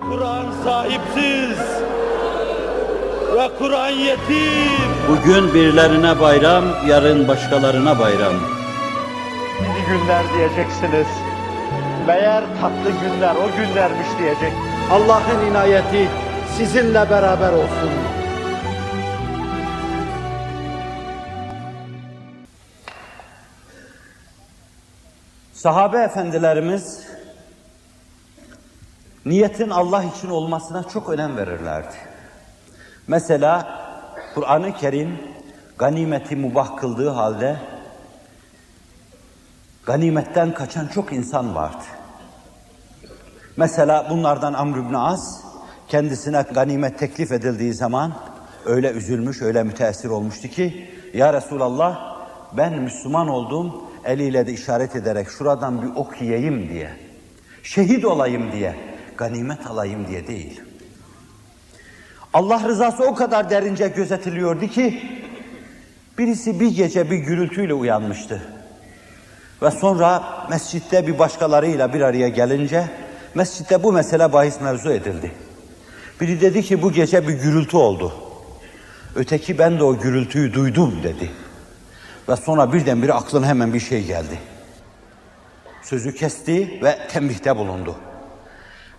Kur'an sahipsiz ve Kur'an yetim. Bugün birilerine bayram, yarın başkalarına bayram. İyi günler diyeceksiniz. Meğer tatlı günler o günlermiş diyecek. Allah'ın inayeti sizinle beraber olsun. Sahabe efendilerimiz niyetin Allah için olmasına çok önem verirlerdi. Mesela Kur'an-ı Kerim ganimeti mubah kıldığı halde ganimetten kaçan çok insan vardı. Mesela bunlardan Amr ibn As kendisine ganimet teklif edildiği zaman öyle üzülmüş, öyle müteessir olmuştu ki Ya Resulallah ben Müslüman oldum eliyle de işaret ederek şuradan bir ok yiyeyim diye, şehit olayım diye, ganimet alayım diye değil. Allah rızası o kadar derince gözetiliyordu ki birisi bir gece bir gürültüyle uyanmıştı. Ve sonra mescitte bir başkalarıyla bir araya gelince mescitte bu mesele bahis mevzu edildi. Biri dedi ki bu gece bir gürültü oldu. Öteki ben de o gürültüyü duydum dedi. Ve sonra birdenbire aklına hemen bir şey geldi. Sözü kesti ve tembihte bulundu.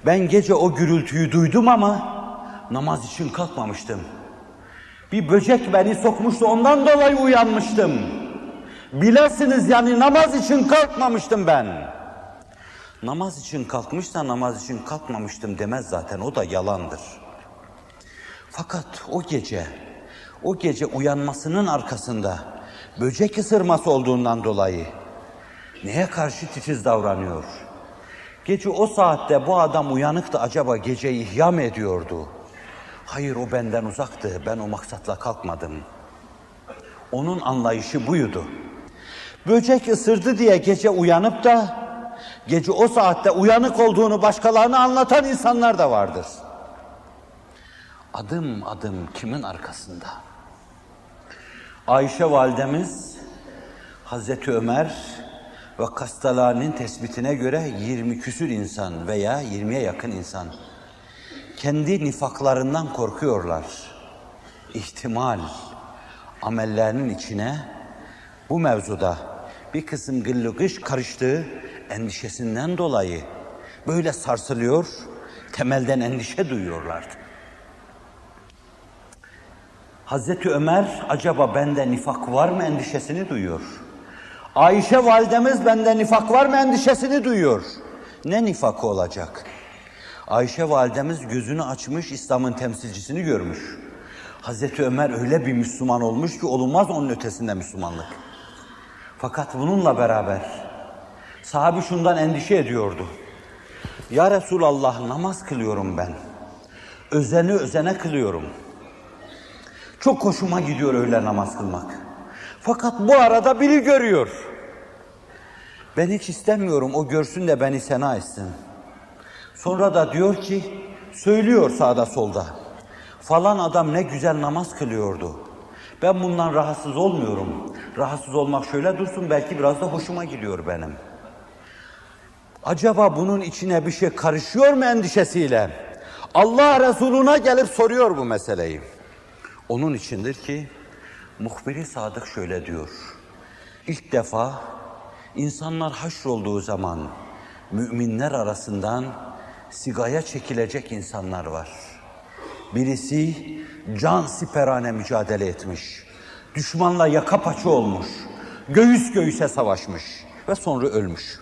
Ben gece o gürültüyü duydum ama namaz için kalkmamıştım. Bir böcek beni sokmuştu ondan dolayı uyanmıştım. Bilesiniz yani namaz için kalkmamıştım ben. Namaz için kalkmış da namaz için kalkmamıştım demez zaten o da yalandır. Fakat o gece, o gece uyanmasının arkasında böcek ısırması olduğundan dolayı neye karşı titiz davranıyor? Gece o saatte bu adam uyanık da acaba geceyi ihya mı ediyordu? Hayır o benden uzaktı, ben o maksatla kalkmadım. Onun anlayışı buydu. Böcek ısırdı diye gece uyanıp da gece o saatte uyanık olduğunu başkalarına anlatan insanlar da vardır. Adım adım kimin arkasında? Ayşe validemiz Hazreti Ömer ve Kastalani'nin tespitine göre 20 küsür insan veya 20'ye yakın insan kendi nifaklarından korkuyorlar. İhtimal amellerinin içine bu mevzuda bir kısım gıllıgış karıştığı endişesinden dolayı böyle sarsılıyor, temelden endişe duyuyorlardı. Hazreti Ömer acaba bende nifak var mı endişesini duyuyor. Ayşe validemiz bende nifak var mı endişesini duyuyor. Ne nifakı olacak? Ayşe validemiz gözünü açmış İslam'ın temsilcisini görmüş. Hazreti Ömer öyle bir Müslüman olmuş ki olunmaz onun ötesinde Müslümanlık. Fakat bununla beraber sahabi şundan endişe ediyordu. Ya Resulallah namaz kılıyorum ben. Özeni özene kılıyorum. Çok hoşuma gidiyor öyle namaz kılmak. Fakat bu arada biri görüyor. Ben hiç istemiyorum o görsün de beni sena etsin. Sonra da diyor ki, söylüyor sağda solda. Falan adam ne güzel namaz kılıyordu. Ben bundan rahatsız olmuyorum. Rahatsız olmak şöyle dursun belki biraz da hoşuma gidiyor benim. Acaba bunun içine bir şey karışıyor mu endişesiyle? Allah Resuluna gelip soruyor bu meseleyi. Onun içindir ki muhbiri sadık şöyle diyor. İlk defa insanlar haşrolduğu zaman müminler arasından sigaya çekilecek insanlar var. Birisi can siperane mücadele etmiş. Düşmanla yaka paça olmuş. Göğüs göğüse savaşmış ve sonra ölmüş.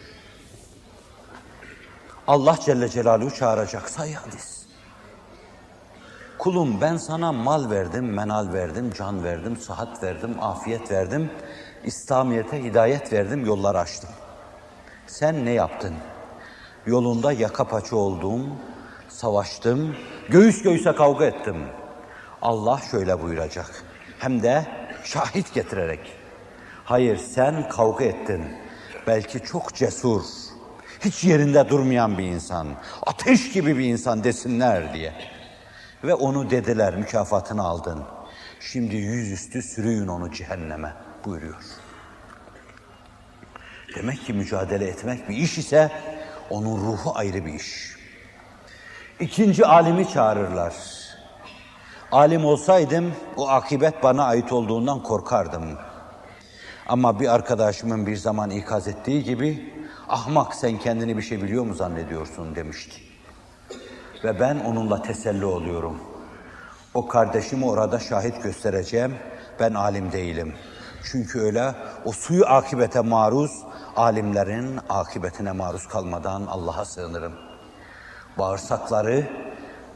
Allah Celle Celaluhu çağıracak say hadis. Kulum ben sana mal verdim, menal verdim, can verdim, sıhhat verdim, afiyet verdim. İslamiyete hidayet verdim, yollar açtım. Sen ne yaptın? Yolunda yaka paça oldum, savaştım, göğüs göğüse kavga ettim. Allah şöyle buyuracak. Hem de şahit getirerek. Hayır sen kavga ettin. Belki çok cesur, hiç yerinde durmayan bir insan, ateş gibi bir insan desinler diye. Ve onu dediler, mükafatını aldın. Şimdi yüzüstü sürüyün onu cehenneme buyuruyor. Demek ki mücadele etmek bir iş ise onun ruhu ayrı bir iş. İkinci alimi çağırırlar. Alim olsaydım o akibet bana ait olduğundan korkardım. Ama bir arkadaşımın bir zaman ikaz ettiği gibi ahmak sen kendini bir şey biliyor mu zannediyorsun demişti. Ve ben onunla teselli oluyorum. O kardeşimi orada şahit göstereceğim. Ben alim değilim. Çünkü öyle o suyu akibete maruz, alimlerin akibetine maruz kalmadan Allah'a sığınırım. Bağırsakları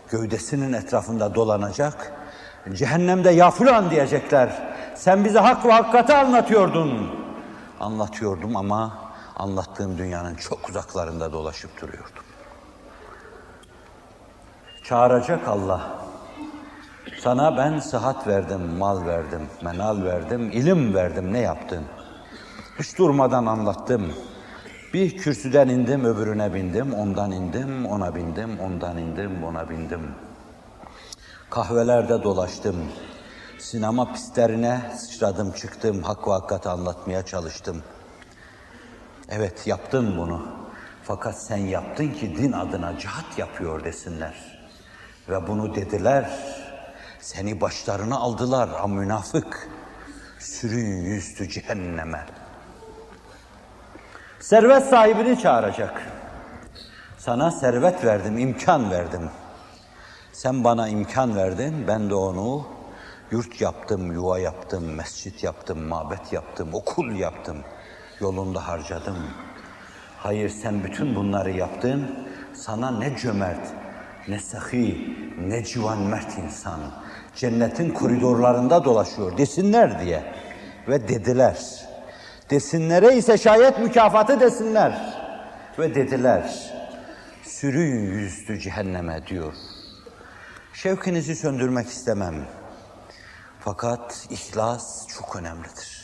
gövdesinin etrafında dolanacak. Cehennemde ya fulan diyecekler. Sen bize hak ve hakikati anlatıyordun. Anlatıyordum ama anlattığım dünyanın çok uzaklarında dolaşıp duruyordum. Çağıracak Allah. Sana ben sıhhat verdim, mal verdim, menal verdim, ilim verdim. Ne yaptın? Hiç durmadan anlattım. Bir kürsüden indim, öbürüne bindim, ondan indim, ona bindim, ondan indim, ona bindim. Kahvelerde dolaştım. Sinema pistlerine sıçradım, çıktım, hak ve hakikati anlatmaya çalıştım. Evet yaptın bunu. Fakat sen yaptın ki din adına cihat yapıyor desinler. Ve bunu dediler. Seni başlarına aldılar ha münafık. Sürün yüzdü cehenneme. Servet sahibini çağıracak. Sana servet verdim, imkan verdim. Sen bana imkan verdin, ben de onu yurt yaptım, yuva yaptım, mescit yaptım, mabet yaptım, okul yaptım. Yolunda harcadım. Hayır sen bütün bunları yaptın, sana ne cömert, ne sahi, ne civan mert insan cennetin koridorlarında dolaşıyor desinler diye. Ve dediler. Desinlere ise şayet mükafatı desinler. Ve dediler. Sürün yüzdü cehenneme diyor. Şevkinizi söndürmek istemem. Fakat ihlas çok önemlidir.